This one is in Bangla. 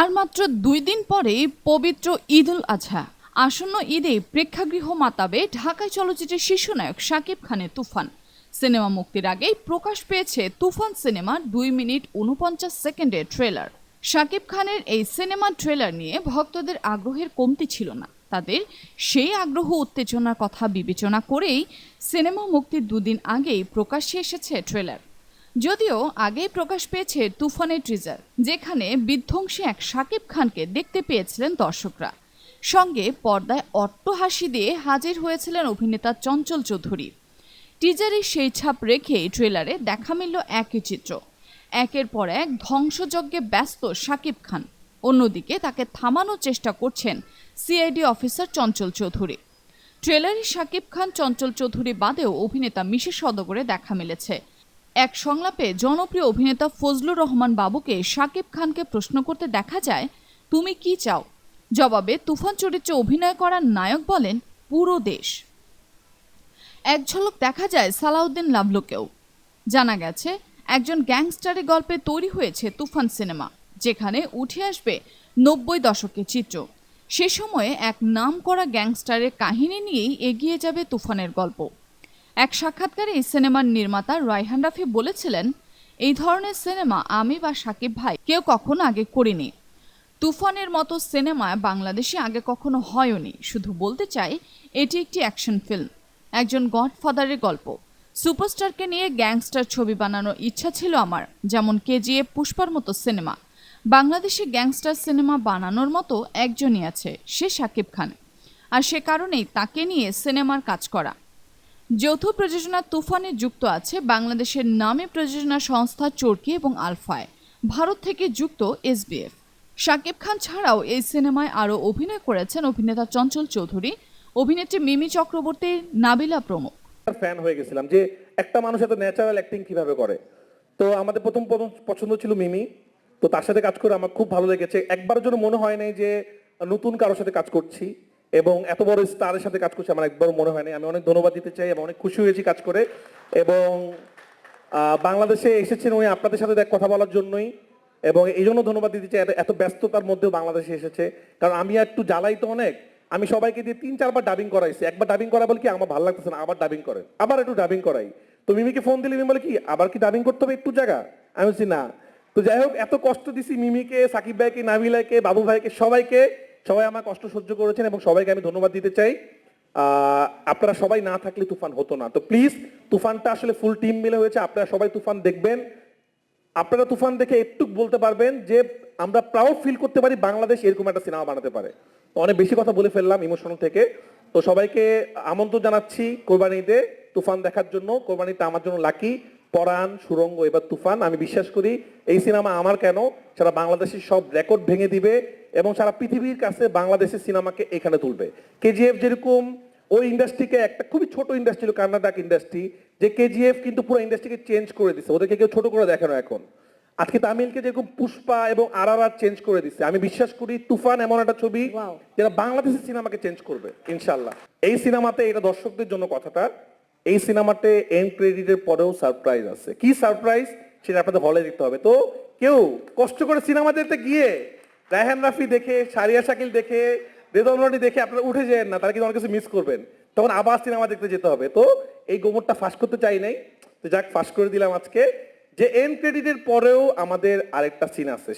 আর মাত্র দুই দিন পরেই পবিত্র ঈদ উল আজহা। আসন্ন ঈদে প্রেক্ষাগৃহ মাতাবে ঢাকায় চলচ্চিত্রের শীর্ষনায়ক শাকিব খানের তুফান। সিনেমা মুক্তির আগেই প্রকাশ পেয়েছে তুফান সিনেমার দুই মিনিট উনপঞ্চাশ সেকেন্ডের ট্রেলার। শাকিব খানের এই সিনেমার ট্রেলার নিয়ে ভক্তদের আগ্রহের কমতি ছিল না। তাদের সেই আগ্রহ, উত্তেজনার কথা বিবেচনা করেই সিনেমা মুক্তির দুদিন আগেই প্রকাশ্যে এসেছে ট্রেলার। যদিও আগেই প্রকাশ পেয়েছে তুফানের ট্রিজার যেখানে বিধ্বংসী এক শাকিব খানকে দেখতে পেয়েছিলেন দর্শকরা। সঙ্গে পর্দায় অট্ট হাসি দিয়ে হাজির হয়েছিলেন অভিনেতা চঞ্চল চৌধুরী। টিজারে সেই ছাপ রেখেই ট্রেলারে দেখা মিলল একই চিত্র। একের পর এক ধ্বংসযজ্ঞে ব্যস্ত শাকিব খান। অন্যদিকে তাকে থামানোর চেষ্টা করছেন সিআইডি অফিসার চঞ্চল চৌধুরী। ট্রেলারে শাকিব খান, চঞ্চল চৌধুরী বাদেও অভিনেতা মিশে সদগরে দেখা মিলেছে। এক সংলাপে জনপ্রিয় অভিনেতা ফজলুর রহমান বাবুকে শাকিব খানকে প্রশ্ন করতে দেখা যায়, তুমি কি চাও? জবাবে, তুফান চরিত্রে অভিনয় করার নায়ক বলেন পুরো দেশ। এক ঝলক দেখা যায় সালাউদ্দিন লাভলুকেও জানা গেছে, একজন গ্যাংস্টারের গল্পে তৈরি হয়েছে তুফান সিনেমা, যেখানে উঠে আসবে নব্বই দশকের চিত্র। সে সময়ে এক নামকরা গ্যাংস্টারের কাহিনী নিয়েই এগিয়ে যাবে তুফানের গল্প। এক সাক্ষাৎকারে এই সিনেমার নির্মাতা রায়হান রাফি বলেছিলেন, এই ধরনের সিনেমা আমি বা সাকিব ভাই কেউ কখনো আগে করিনি। তুফানের মতো সিনেমা বাংলাদেশে আগে কখনো হয়নি। শুধু বলতে চাই, এটি একটি অ্যাকশন ফিল্ম। একজন গডফাদারের গল্প। সুপারস্টারকে নিয়ে গ্যাংস্টার ছবি বানানোর ইচ্ছা ছিল আমার, যেমন কেজিএফ পুষ্পার মতো সিনেমা। বাংলাদেশে গ্যাংস্টার সিনেমা বানানোর মতো একজনই আছে, সে শাকিব খান। আর সে কারণেই তাকে নিয়ে সিনেমার কাজ করা। যৌথ প্রযোজনা তুফানে যুক্ত আছে বাংলাদেশের নামে প্রযোজনা সংস্থা চরকি এবং আলফায়। ভারত থেকে যুক্ত এসবিএফ। শাকিব খান ছাড়াও এই সিনেমায় আরও অভিনয় করেছেন অভিনেতা চঞ্চল চৌধুরী। অভিনেত্রী মিমি চক্রবর্তী, নাবিলা প্রমুখ। ফ্যান হয়ে গেছিলাম যে একটা মানুষ এত ন্যাচারাল অ্যাক্টিং কীভাবে করে? তো আমাদের প্রথম প্রথম পছন্দ ছিল মিমি। তো তার সাথে কাজ করে আমার খুব ভালো লেগেছে। একবারের জন্য মনে হয় নাই যে নতুন কারোর সাথে কাজ করছি। এবং এত বড় স্টারের সাথে কাজ করছি, আমার একবার মনে হয়নি। আমি অনেক ধন্যবাদ দিতে চাই এবং অনেক খুশি হয়েছি কাজ করে। এবং বাংলাদেশে এসেছেন উনি আপনাদের সাথে দেখ কথা বলার জন্যই। এবং এই জন্য ধন্যবাদ দিতে চাই, এত- ব্যস্ততার মধ্যেও বাংলাদেশে এসেছে। কারণ আমি একটু জ্বালাই তো অনেক। আমি সবাইকে দিয়ে তিন, চারবার ডাবিং করাইছি। একবার ডাবিং করা বলে কি আমার ভালো লাগতেছে না, আবার ডাবিং করেন আবার একটু ডাবিং করাই। তো মিমিকে ফোন দিলে মিমি বলে কি, আবার কি ডাবিং করতে হবে একটু জায়গা? আমি বলছি না। তো যাই হোক, এত কষ্ট দিছি মিমিকে, সাকিব ভাইকে নাবিলাকে বাবু ভাইকে, সবাইকে। সবাই আমার কষ্ট সহ্য করেছেন এবং সবাইকে আমি ধন্যবাদ দিতে চাই। আপনারা সবাই না থাকলে তুফান হতো না। তো প্লিজ তুফানটা আসলে ফুল টিম মিলে হয়েছে। আপনারা সবাই তুফান দেখবেন। আপনারা তুফান দেখে একটু বলতে পারবেন যে আমরা প্রাউড ফিল করতে পারি বাংলাদেশ এরকম একটা সিনেমা বানাতে পারে। অনেক বেশি কথা বলে ফেললাম ইমোশনাল থেকে। তো সবাইকে আমন্ত্রণ জানাচ্ছি কোরবানিতে তুফান দেখার জন্য। কোরবানিতে আমার জন্য লাকি পরাণ, সুরঙ্গ, এবার তুফান। আমি বিশ্বাস করি, এই সিনেমা আমার কেন? সারা বাংলাদেশের সব রেকর্ড ভেঙে দিবে। এবং সারা পৃথিবীর কাছে বাংলাদেশের সিনেমাকে এখানে তুলবে। কেজিএফ যেরকম ওই ইন্ডাস্ট্রিকে একটা খুবই ছোট ইন্ডাস্ট্রি ছিল কর্ণাটক ইন্ডাস্ট্রি যে কেজিএফ কিন্তু পুরো ইন্ডাস্ট্রিকে চেঞ্জ করে দিচ্ছে ওদেরকে কেউ ছোট করে দেখে না এখন। আজকে তামিলকে যেরকম পুষ্পা এবং আর আর চেঞ্জ করে দিচ্ছে আমি বিশ্বাস করি তুফান এমন একটা ছবি যেটা বাংলাদেশের সিনেমাকে চেঞ্জ করবে ইনশাল্লাহ এই সিনেমাতে এটা দর্শকদের জন্য কথাটা এই সিনেমাতে এন্ড ক্রেডিটের পরেও সারপ্রাইজ আছে। কি সারপ্রাইজ সেটা আপনাদের হলে দেখতে হবে। তো কেউ কষ্ট করে সিনেমা দেখতে গিয়ে রায়হান রাফি দেখে, সারিয়া শাকিল দেখে রেদমরানি দেখে আপনারা উঠে যেন না, তারা কিন্তু অনেক কিছু মিস করবেন। তখন আবার সিনেমা দেখতে যেতে হবে। তো এই গোমরটা ফাঁস করতে চাই নাই। তো যাক, ফাঁস করে দিলাম আজকে। যে এন্ড ক্রেডিটের পরেও আমাদের আরেকটা সিন আছে